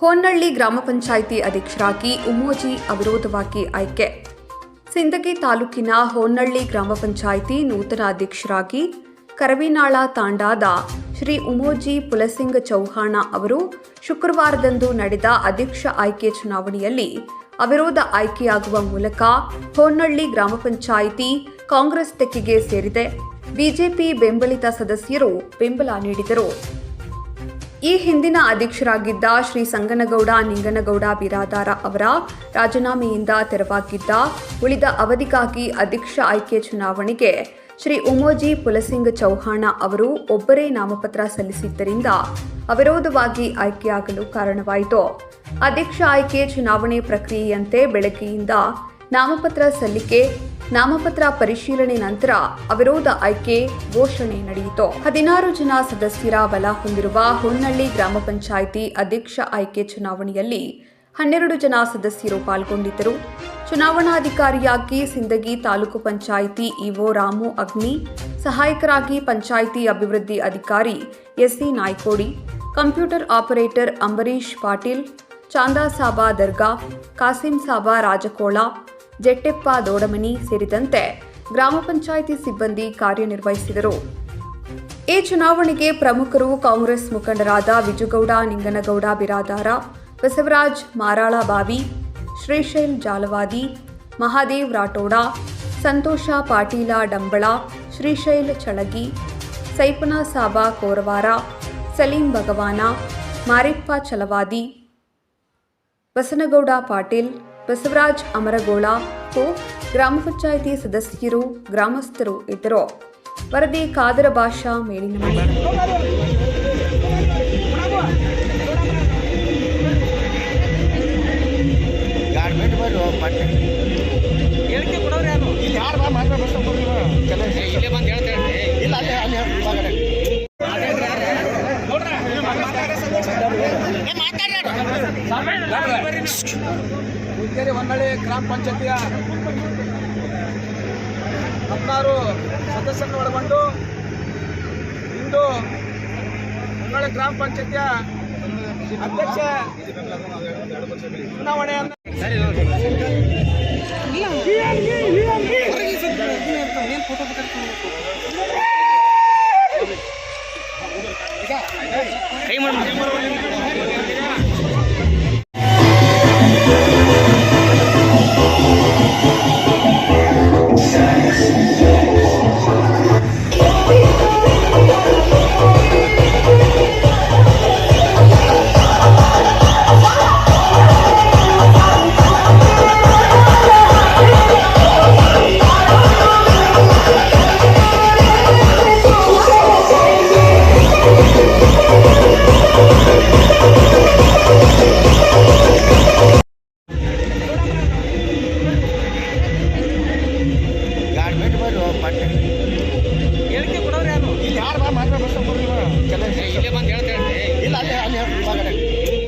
ಹೊನ್ನಳ್ಳಿ ಗ್ರಾಮ ಪಂಚಾಯಿತಿ ಅಧ್ಯಕ್ಷರಾಗಿ ಉಮೋಜಿ ಅವಿರೋಧವಾಗಿ ಆಯ್ಕೆ. ಸಿಂದಗಿ ತಾಲೂಕಿನ ಹೊನ್ನಳ್ಳಿ ಗ್ರಾಮ ಪಂಚಾಯಿತಿ ನೂತನ ಅಧ್ಯಕ್ಷರಾಗಿ ಕರವಿನಾಳ ತಾಂಡಾದ ಶ್ರೀ ಉಮೋಜಿ ಪುಲಸಿಂಗ್ ಚೌಹಾಣ ಅವರು ಶುಕ್ರವಾರದಂದು ನಡೆದ ಅಧ್ಯಕ್ಷ ಆಯ್ಕೆ ಚುನಾವಣೆಯಲ್ಲಿ ಅವಿರೋಧ ಆಯ್ಕೆಯಾಗುವ ಮೂಲಕ ಹೊನ್ನಳ್ಳಿ ಗ್ರಾಮ ಪಂಚಾಯಿತಿ ಕಾಂಗ್ರೆಸ್ ತೆಕ್ಕಿಗೆ ಸೇರಿದೆ. ಬಿಜೆಪಿ ಬೆಂಬಲಿತ ಸದಸ್ಯರು ಬೆಂಬಲ ನೀಡಿದರು. ಈ ಹಿಂದಿನ ಅಧ್ಯಕ್ಷರಾಗಿದ್ದ ಶ್ರೀ ಸಂಗನಗೌಡ, ನಿಂಗನಗೌಡ ಬಿರಾದಾರ ಅವರ ರಾಜೀನಾಮೆಯಿಂದ ತೆರವಾಗಿದ್ದ ಉಳಿದ ಅವಧಿಗಾಗಿ ಅಧ್ಯಕ್ಷ ಆಯ್ಕೆ ಚುನಾವಣೆಗೆ ಶ್ರೀ ಉಮೋಜಿ ಪುಲಸಿಂಗ್ ಚೌಹಾಣ ಅವರು ಒಬ್ಬರೇ ನಾಮಪತ್ರ ಸಲ್ಲಿಸಿದ್ದರಿಂದ ಅವಿರೋಧವಾಗಿ ಆಯ್ಕೆಯಾಗಲು ಕಾರಣವಾಯಿತು. ಅಧ್ಯಕ್ಷ ಆಯ್ಕೆ ಚುನಾವಣೆ ಪ್ರಕ್ರಿಯೆಯಂತೆ ಬೆಳಗ್ಗೆಯಿಂದ ನಾಮಪತ್ರ ಸಲ್ಲಿಕೆ ನಾಮಪತ್ರ ಪರಿಶೀಲನೆ ನಂತರ ಅವಿರೋಧ ಆಯ್ಕೆ ಘೋಷಣೆ ನಡೆಯಿತು. ಹದಿನಾರು ಜನ ಸದಸ್ಯರ ಬಲ ಹೊಂದಿರುವ ಹೊನ್ನಳ್ಳಿ ಗ್ರಾಮ ಪಂಚಾಯಿತಿ ಅಧ್ಯಕ್ಷ ಆಯ್ಕೆ ಚುನಾವಣೆಯಲ್ಲಿ ಹನ್ನೆರಡು ಜನ ಸದಸ್ಯರು ಪಾಲ್ಗೊಂಡಿದ್ದರು. ಚುನಾವಣಾಧಿಕಾರಿಯಾಗಿ ಸಿಂದಗಿ ತಾಲೂಕು ಪಂಚಾಯಿತಿ ಇಒ ರಾಮು ಅಗ್ನಿ, ಸಹಾಯಕರಾಗಿ ಪಂಚಾಯಿತಿ ಅಭಿವೃದ್ಧಿ ಅಧಿಕಾರಿ SC Naikodi, computer operator Ambarish Patil, Chanda Saba Darga, Kasim Saba Rajakola Jetteppa Dodamani ಸೇರಿದಂತೆ ಗ್ರಾಮ ಪಂಚಾಯಿತಿ ಸಿಬ್ಬಂದಿ ಕಾರ್ಯನಿರ್ವಹಿಸಿದರು. ಈ ಚುನಾವಣೆಗೆ ಪ್ರಮುಖರು ಕಾಂಗ್ರೆಸ್ ಮುಖಂಡರಾದ ವಿಜುಗೌಡ, ನಿಂಗನಗೌಡ, ಬಿರಾದಾರ, ಬಸವರಾಜ್, ಮಾರಾಳಬಾವಿ, ಶ್ರೀಶೈಲ್ ಜಾಲವಾದಿ, ಮಹಾದೇವ್ ರಾಠೋಡ, ಸಂತೋಷ ಪಾಟೀಲ ಡಂಬಳ, ಶ್ರೀಶೈಲ್ ಚಳಗಿ, ಸೈಪನ ಸಾಬಾ ಕೋರವಾರ, ಸಲೀಂ ಭಗವಾನ, ಮಾರಿಪ್ಪ ಚಲವಾದಿ, ಬಸನಗೌಡ ಪಾಟೀಲ್ ಬಸವರಾಜ್ ಅಮರಗೋಳ ಹಾಗೂ ಗ್ರಾಮ ಪಂಚಾಯಿತಿ ಸದಸ್ಯರು ಗ್ರಾಮಸ್ಥರು ಇದ್ದರು ವರದಿ ಕಾದರ ಭಾಷಾ ಮೇಲಿನ ಮನೆ ಹುಕ್ಕೇರಿ ಹೊನ್ನಳ್ಳಿ ಗ್ರಾಮ ಪಂಚಾಯತಿಯ ಹದಿನಾರು ಸದಸ್ಯರನ್ನು ಒಳಗೊಂಡು ಇಂದು ಹೊನ್ನಳ್ಳಿ ಗ್ರಾಮ ಪಂಚಾಯತಿಯ ಅಧ್ಯಕ್ಷ ಚುನಾವಣೆಯನ್ನು ಕೈ